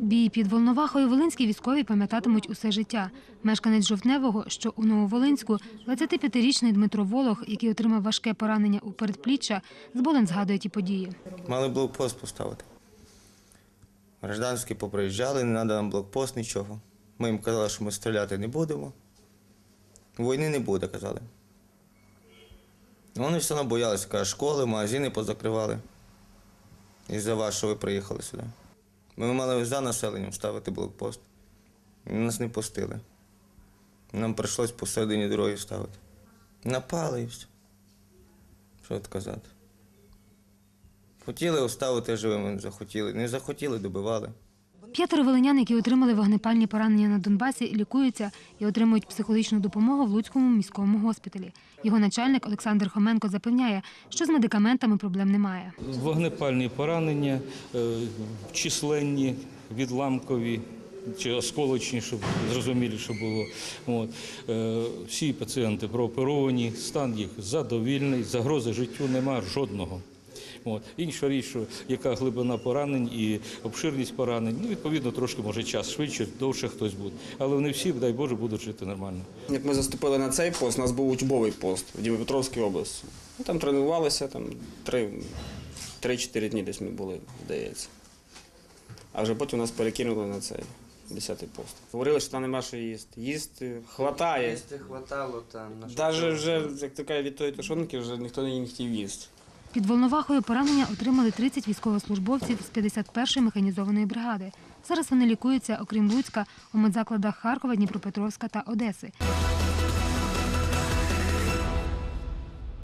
Бій під Волновахою волинські військові пам'ятатимуть усе життя. Мешканець Жовтневого, що у Нововолинську, 25-річний Дмитро Волох, який отримав важке поранення у передпліччя, з болем згадує ті події. Мали блокпост поставити. Гражданські поприїжджали, не треба нам блокпост, нічого. Ми їм казали, що ми стріляти не будемо. Війни не буде, казали. Вони все одно боялися, каже, школи, магазини позакривали. Із-за вас, що ви приїхали сюди. Ми мали за населенням ставити блокпост. Нас не пустили. Нам прийшлось посередині дороги ставити. Напали і все. Що тут казати? Хотіли оставити живими, не захотіли. Не захотіли, добивали. П'ятеро волинян, які отримали вогнепальні поранення на Донбасі, лікуються і отримують психологічну допомогу в Луцькому міському госпіталі. Його начальник Олександр Хоменко запевняє, що з медикаментами проблем немає. Вогнепальні поранення, е, численні, відламкові чи осколочні, щоб зрозуміліше було. От. Е, Всі пацієнти прооперовані, стан їх задовільний, загрози життю немає жодного. От. Інша річ, що яка глибина поранень і обширність поранень, ну, відповідно, трошки може час швидше, довше хтось буде. Але вони всі, дай Боже, будуть жити нормально. Як ми заступили на цей пост, у нас був учбовий пост в Дніпропетровській області. Ну, Там тренувалися, там три- 3-4 дні десь ми були, здається. А вже потім нас перекинули на цей 10-й пост. Говорили, що там нема що їсти. Їсти хватає. Їсти хватало там Навіть вже, як кажуть, від тої тушонки вже ніхто не хотів їсти. Під Волновахою поранення отримали 30 військовослужбовців з 51-ї механізованої бригади. Зараз вони лікуються, окрім Луцька, у медзакладах Харкова, Дніпропетровська та Одеси.